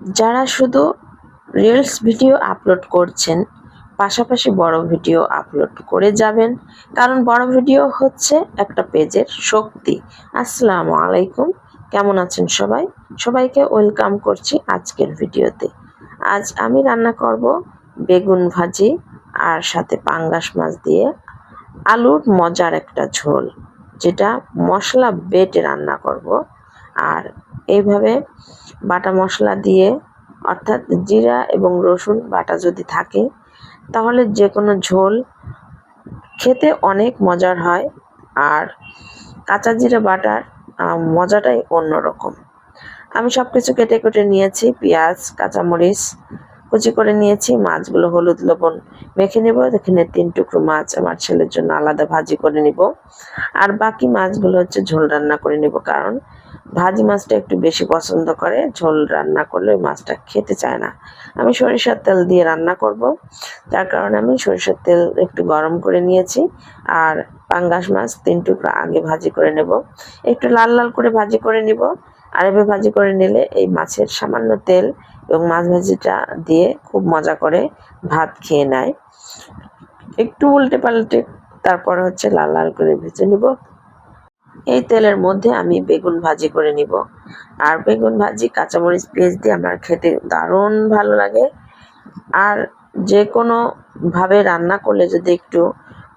যারা শুধু reels video upload করছেন, পাশাপাশি বড় ভিডিও আপলোড করে যাবেন, কারণ বড় ভিডিও হচ্ছে একটা পেজের শক্তি। আসসালামু আলাইকুম, কেমন আছেন সবাই? সবাইকে ওয়েলকাম করছি আজকের ভিডিওতে। আজ আমি রান্না করব বেগুন ভাজি আর সাথে পাঙ্গাস মাছ দিয়ে আলুর মজার একটা ঝোল, যেটা মশলা বেটে রান্না করব। আর এইভাবে বাটা মশলা দিয়ে, অর্থাৎ জিরা এবং রসুন বাটা যদি থাকে, তাহলে যে কোনো ঝোল খেতে অনেক মজার হয়। আর কাঁচা জিরা বাটার মজাটাই অন্যরকম। আমি সব কিছু কেটে কেটে নিয়েছি, পেঁয়াজ, কাঁচামরিচ, কুচি করে নিয়েছি, মাছগুলো হলুদ, লবণ মেখে নেব। এখানে তিন টুকরো মাছ আমার ছেলের জন্য আলাদা ভাজি করে নিব। আর বাকি মাছগুলো হচ্ছে ঝোল রান্না করে নেব, কারণ ভাজি মাছটা একটু বেশি পছন্দ করে, ঝোল রান্না করলে ওই মাছটা খেতে চায় না। আমি সরিষার তেল দিয়ে রান্না করব, যার কারণে আমি সরিষার তেল একটু গরম করে নিয়েছি, আর পাঙ্গাস মাছ তিন টুকরা আগে ভাজি করে নেব। একটু লাল লাল করে ভাজি করে নিব, আর এভাবে ভাজি করে নিলে এই মাছের সামান্য তেল এবং মাছ ভাজিটা দিয়ে খুব মজা করে ভাত খেয়ে নেয়। একটু উল্টে পাল্টে, তারপর হচ্ছে লাল লাল করে ভেজে নিব। এই তেলের মধ্যে আমি বেগুন ভাজি করে নিব। আর বেগুন ভাজি, কাঁচামরিচ পেঁয়াজ দিয়ে আমার খেতে দারুণ ভালো লাগে। আর যে কোনো ভাবে রান্না করলে যদি একটু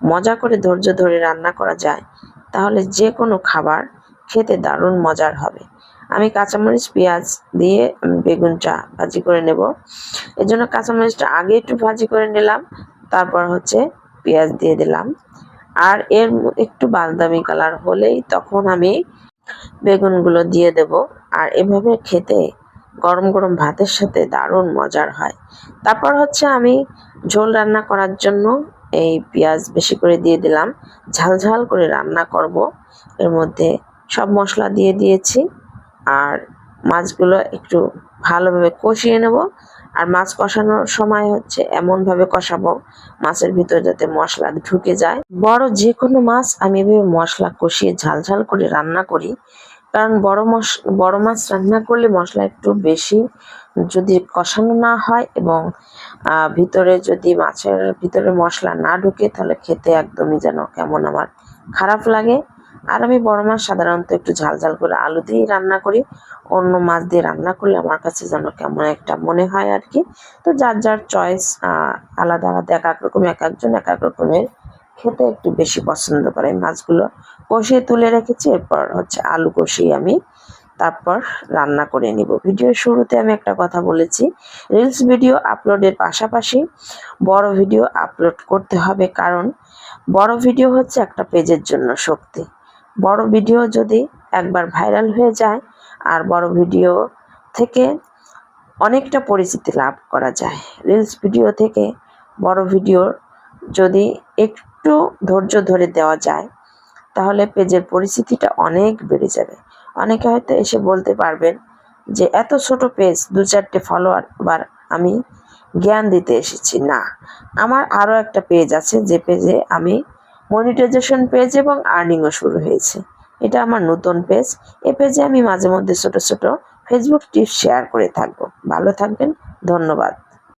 মজা করে ধৈর্য ধরে রান্না করা যায়, তাহলে যে কোনো খাবার খেতে দারুণ মজার হবে। আমি কাঁচামরিচ পেঁয়াজ দিয়ে বেগুনটা ভাজি করে নেব। এর জন্য কাঁচামরিচটা আগে একটু ভাজি করে নিলাম, তারপর হচ্ছে পেঁয়াজ দিয়ে দিলাম। আর এর একটু বাদামি কালার হলেই তখন আমি বেগুনগুলো দিয়ে দেব। আর এভাবে খেতে গরম গরম ভাতের সাথে দারুণ মজার হয়। তারপর হচ্ছে আমি ঝোল রান্না করার জন্য এই পেঁয়াজ বেশি করে দিয়ে দিলাম। ঝাল ঝাল করে রান্না করব। এর মধ্যে সব মশলা দিয়ে দিয়েছি। আর মাছগুলো একটু ভালোভাবে কষিয়ে নেব। আর মাছ কষানোর সময় হচ্ছে এমনভাবে কষাবো, মাছের ভিতর যাতে মশলা ঢুকে যায়। বড় যে কোনো মাছ আমি এভাবে মশলা কষিয়ে ঝাল ঝাল করে রান্না করি, কারণ বড় মশ, বড় মাছ রান্না করলে মশলা একটু বেশি যদি কষানো না হয় এবং ভিতরে যদি মাছের ভিতরে মশলা না ঢুকে তাহলে খেতে একদমই যেন কেমন আমার খারাপ লাগে। আর আমি বড় মাছ সাধারণত একটু ঝাল ঝাল করে আলু দিয়েই রান্না করি। অন্য মাছ দিয়ে রান্না করলে আমার কাছে যেন কেমন একটা মনে হয় আর কি। তো যার যার চয়েস আলাদা আলাদা এক এক রকম, এক একজন এক এক রকমের খেতে একটু বেশি পছন্দ করে। মাছগুলো কষিয়ে তুলে রেখেছি, এরপর হচ্ছে আলু কষিয়ে আমি তারপর রান্না করে নিব। ভিডিওর শুরুতে আমি একটা কথা বলেছি রিলস ভিডিও আপলোডের পাশাপাশি বড় ভিডিও আপলোড করতে হবে। কারণ বড় ভিডিও হচ্ছে একটা পেজের জন্য শক্তি। বড় ভিডিও যদি একবার ভাইরাল হয়ে যায় আর বড় ভিডিও থেকে অনেকটা পরিচিতি লাভ করা যায়। রিলস ভিডিও থেকে বড় ভিডিও যদি একটু ধৈর্য ধরে দেওয়া যায়, তাহলে পেজের পরিচিতিটা অনেক বেড়ে যাবে। অনেকে হয়তো এসে বলতে পারবেন যে, এত ছোট পেজ, দু চারটে ফলোয়ার আবার আমি জ্ঞান দিতে এসেছি। না, আমার আরও একটা পেজ আছে যে পেজে আমি মনিটাইজেশন পেজ এবং আর্নিংও শুরু হয়েছে। এটা আমার নতুন পেজ এ পেজে আমি মাঝে মধ্যে ছোট ছোট ফেসবুক টিপস শেয়ার করে থাকব। ভালো থাকবেন। ধন্যবাদ।